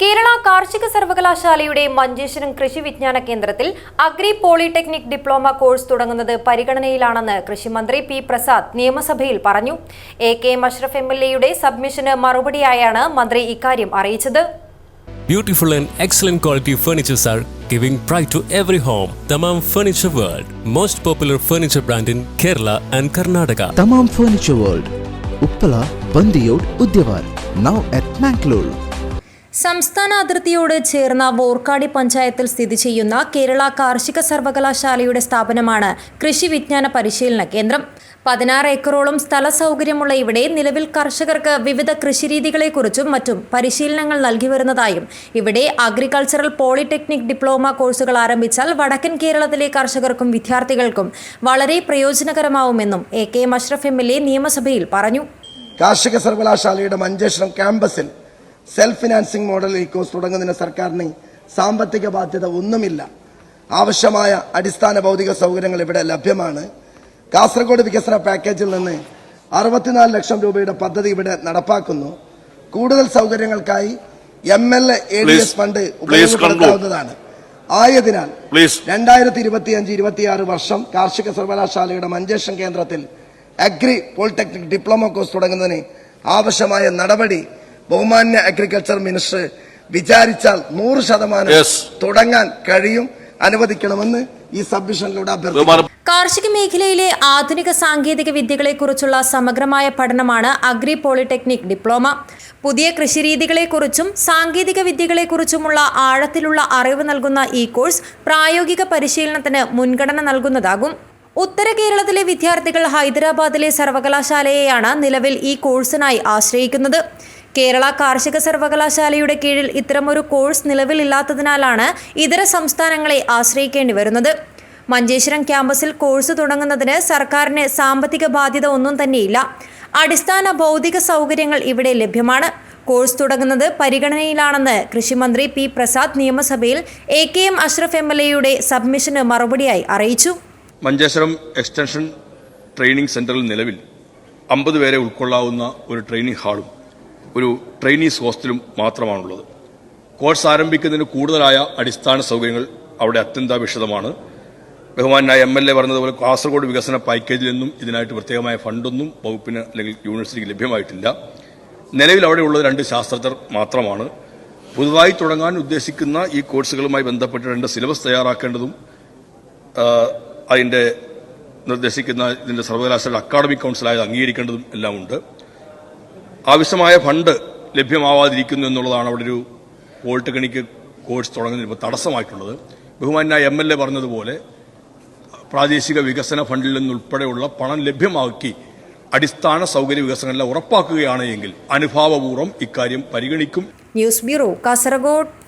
കേരള കാർഷിക സർവകലാശാലയുടെ മഞ്ചേശ്വരം കൃഷി വിജ്ഞാന കേന്ദ്രത്തിൽ അഗ്രി പോളിടെക്നിക് ഡിപ്ലോമ കോഴ്സ് തുടങ്ങുന്നത് പരിഗണനയിലാണെന്ന് കൃഷിമന്ത്രി പി പ്രസാദ് നിയമസഭയിൽ പറഞ്ഞു A K M Ashraf M L എയുടെ സബ്മിഷന് മറുപടിയായാണ് മന്ത്രി ഇക്കാര്യം അറിയിച്ചത് Beautiful and excellent quality furnitures are giving pride to every home. Tamam Furniture World, most popular furniture brand in Kerala and Karnataka. Thamam furniture world Uppala Bandiyod Udyavar now at Mangalore സംസ്ഥാന അതിർത്തിയോട് ചേർന്ന വോർക്കാടി പഞ്ചായത്തിൽ സ്ഥിതി ചെയ്യുന്ന കേരള കാർഷിക സർവകലാശാലയുടെ സ്ഥാപനമാണ് കൃഷി വിജ്ഞാന പരിശീലന കേന്ദ്രം. പതിനാറ് ഏക്കറോളം സ്ഥല സൗകര്യമുള്ള ഇവിടെ നിലവിൽ കർഷകർക്ക് വിവിധ കൃഷിരീതികളെക്കുറിച്ചും മറ്റും പരിശീലനങ്ങൾ നൽകി വരുന്നതായും ഇവിടെ അഗ്രികൾച്ചറൽ പോളിടെക്നിക് ഡിപ്ലോമ കോഴ്സുകൾ ആരംഭിച്ചാൽ വടക്കൻ കേരളത്തിലെ കർഷകർക്കും വിദ്യാർത്ഥികൾക്കും വളരെ പ്രയോജനകരമാവുമെന്നും A K M Ashraf M L A നിയമസഭയിൽ പറഞ്ഞു. കാർഷിക സർവകലാശാലയുടെ മഞ്ചേശ്വരം ക്യാമ്പസിൽ സെൽഫ് ഫിനാൻസിംഗ് മോഡൽ ഇക്കോസ് തുടങ്ങുന്നതിന് സർക്കാരിന് സാമ്പത്തിക ബാധ്യത ഒന്നുമില്ല. ആവശ്യമായ അടിസ്ഥാന ഭൗതിക സൗകര്യങ്ങൾ ഇവിടെ ലഭ്യമാണ്. കാസർഗോഡ് വികസന പാക്കേജിൽ നിന്ന് അറുപത്തിനാല് ലക്ഷം രൂപയുടെ പദ്ധതി ഇവിടെ നടപ്പാക്കുന്നു. കൂടുതൽ സൗകര്യങ്ങൾക്കായി M L A D S fund ഉപയോഗപ്പെടുത്താവുന്നതാണ്. ആയതിനാൽ രണ്ടായിരത്തി ഇരുപത്തി അഞ്ച് ഇരുപത്തിയാറ് വർഷം കാർഷിക സർവകലാശാലയുടെ മഞ്ചേശ്വരം കേന്ദ്രത്തിൽ അഗ്രി പോളിടെക്നിക് ഡിപ്ലോമ കോഴ്സ് തുടങ്ങുന്നതിന് ആവശ്യമായ നടപടി ബഹുമാന്യ അഗ്രികൾച്ചർ മിനിസ്റ്റർ വിചാരിച്ചാൽ നൂറ് ശതമാനം. തുടങ്ങാൻ കഴിയും അനുവദിക്കണമെന്ന് ഈ സബ്മിഷനിലൂടെ അഭ്യർത്ഥിക്കുന്നു. കാർഷിക മേഖലയിലെ ആധുനിക സാങ്കേതിക വിദ്യകളെ കുറിച്ചുള്ള സമഗ്രമായ പഠനമാണ് അഗ്രി പോളിടെക്നിക് ഡിപ്ലോമ. പുതിയ കൃഷിരീതികളെക്കുറിച്ചും സാങ്കേതിക വിദ്യകളെക്കുറിച്ചുമുള്ള ആഴത്തിലുള്ള അറിവ് നൽകുന്ന ഈ കോഴ്സ് പ്രായോഗിക പരിശീലനത്തിന് മുൻഗണന നൽകുന്നതാകും. ഉത്തര കേരളത്തിലെ വിദ്യാർത്ഥികൾ ഹൈദരാബാദിലെ സർവകലാശാലയെയാണ് നിലവിൽ ഈ കോഴ്സിനായി ആശ്രയിക്കുന്നത്. കേരള കാർഷിക സർവകലാശാലയുടെ കീഴിൽ ഇത്തരമൊരു കോഴ്സ് നിലവിലില്ലാത്തതിനാലാണ് ഇതര സംസ്ഥാനങ്ങളെ ആശ്രയിക്കേണ്ടി വരുന്നത്. മഞ്ചേശ്വരം ക്യാമ്പസിൽ കോഴ്സ് തുടങ്ങുന്നതിന് സർക്കാരിന് സാമ്പത്തിക ബാധ്യത ഒന്നും തന്നെയില്ല. അടിസ്ഥാന ഭൗതിക സൗകര്യങ്ങൾ ഇവിടെ ലഭ്യമാണ്. കോഴ്സ് തുടങ്ങുന്നത് പരിഗണനയിലാണെന്ന് കൃഷിമന്ത്രി പി പ്രസാദ് നിയമസഭയിൽ A K M Ashraf M L എയുടെ സബ്മിഷന് മറുപടിയായി അറിയിച്ചു. മഞ്ചേശ്വരം എക്സ്റ്റൻഷൻ ട്രെയിനിങ് സെന്ററിൽ നിലവിൽ അമ്പത് പേരെ ഉൾക്കൊള്ളാവുന്ന ഒരു ട്രെയിനിങ് ഹാളും ഒരു ട്രെയിനീസ് ഹോസ്റ്റലും മാത്രമാണുള്ളത്. കോഴ്സ് ആരംഭിക്കുന്നതിന് കൂടുതലായ അടിസ്ഥാന സൗകര്യങ്ങൾ അവിടെ അത്യന്താപേക്ഷിതമാണ്. ബഹുമാനായ എം എൽ എ പറഞ്ഞതുപോലെ കാസർഗോഡ് വികസന പാക്കേജിൽ നിന്നും ഇതിനായിട്ട് പ്രത്യേകമായ ഫണ്ടൊന്നും വകുപ്പിന് അല്ലെങ്കിൽ യൂണിവേഴ്സിറ്റിക്ക് ലഭ്യമായിട്ടില്ല. നിലവിൽ അവിടെയുള്ളത് രണ്ട് ശാസ്ത്രജ്ഞർ മാത്രമാണ്. പുതുതായി തുടങ്ങാൻ ഉദ്ദേശിക്കുന്ന ഈ കോഴ്സുകളുമായി ബന്ധപ്പെട്ട് രണ്ട് സിലബസ് തയ്യാറാക്കേണ്ടതും അതിന്റെ നിർദ്ദേശിക്കുന്ന ഇതിന്റെ സർവകലാശാല അക്കാഡമിക് കൗൺസിലായത് അംഗീകരിക്കേണ്ടതും എല്ലാം ഉണ്ട് ആവശ്യമായ ഫണ്ട് ലഭ്യമാവാതിരിക്കുന്നു എന്നുള്ളതാണ് അവിടെ ഒരു പോളിടെക്നിക്ക് കോഴ്സ് തുടങ്ങുന്നതിന് ഇപ്പോൾ തടസ്സമായിട്ടുള്ളത്. ബഹുമാനായ എം എൽ എ പറഞ്ഞതുപോലെ പ്രാദേശിക വികസന ഫണ്ടിൽ നിന്നുൾപ്പെടെയുള്ള പണം ലഭ്യമാക്കി അടിസ്ഥാന സൗകര്യ വികസനങ്ങളെ ഉറപ്പാക്കുകയാണ് എങ്കിൽ അനുഭാവപൂർവം ഇക്കാര്യം പരിഗണിക്കും. News bureau Kasaragod.